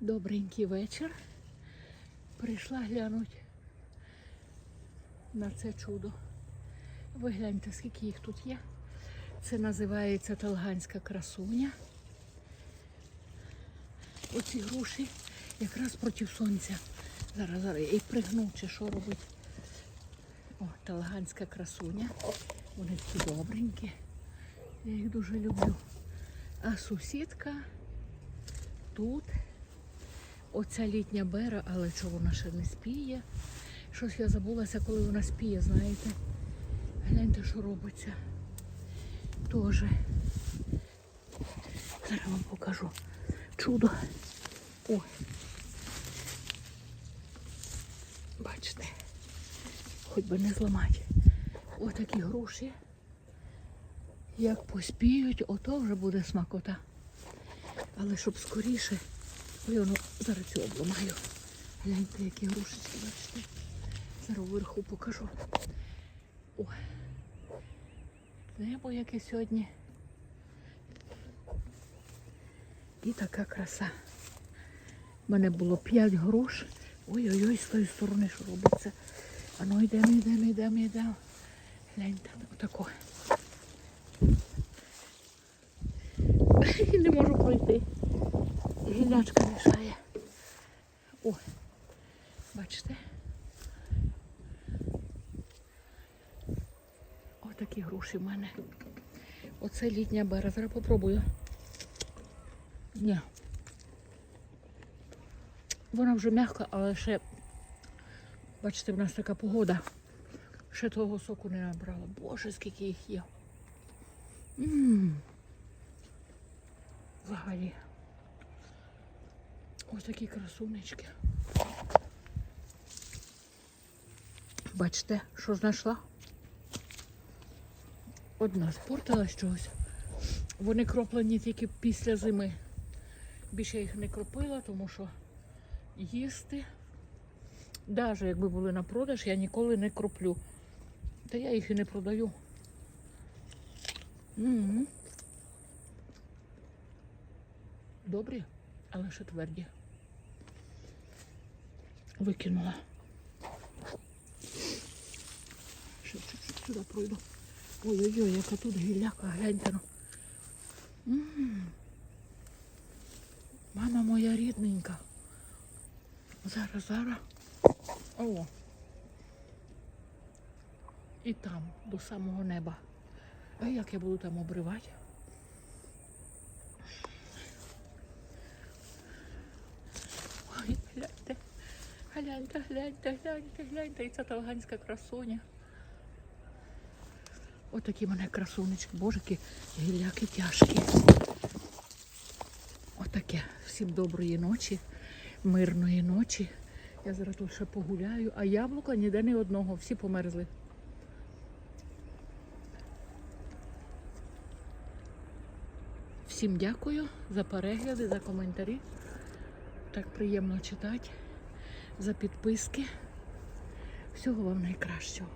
Добренький вечір. Прийшла глянути на це чудо. Ви гляньте, скільки їх тут є. Це називається Талганська красуня. Оці груші якраз проти сонця. Зараз, зараз їх пригну, чи що робить. О, Талганська красуня. Вони такі добренькі. Я їх дуже люблю. А сусідка тут. Оця літня бера, але чого вона ще не спіє. Щось я забулася, коли вона спіє, знаєте. Гляньте, що робиться. Тоже. Зараз вам покажу. Чудо. О. Бачите. Хоч би не зламати. Отакі груші. Як поспіють, ото вже буде смакота. Але щоб скоріше. Воно зараз цю обламаю. Гляньте, які грушечки, бачите. Зараз вверху покажу. О. Небо яке сьогодні. І така краса. У мене було 5 груш. Ой-ой-ой, з тої сторони, що робиться. А ну йдемо, йдемо, йдемо, йдемо. Гляньте, отако. Не можу пройти. Гілячка мішає. О, бачите? Отакі груші в мене. Оце літня бера. Зараз попробую. Ні. Вона вже м'яка, але ще, бачите, в нас така погода. Ще того соку не набрала. Боже, скільки їх є. М. Ось такі красунечки. Бачите, що знайшла? Одна спортилась чогось. Вони кроплені тільки після зими. Більше їх не кропила, тому що їсти. Навіть якби були на продаж, я ніколи не кроплю. Та я їх і не продаю. М. Добрі, але ще тверді. Викинула. Ще чуть-чуть сюди пройду. Ой-ой-ой, яка тут гілляка, гляньте. Мама моя рідненька. Зараз, зараз. О. І там, до самого неба. А як я буду там обривати? Ой, гляньте. Гляньте, гляньте, гляньте, гляньте. І ця талганська красуня. Отакі в мене красунечки. Божики, гілляки тяжкі. Отаке. Всім доброї ночі, мирної ночі. Я зараз ще погуляю, а яблука ніде не одного, всі померзли. Всім дякую за перегляди, за коментарі. Так приємно читати, за підписки. Всього вам найкращого.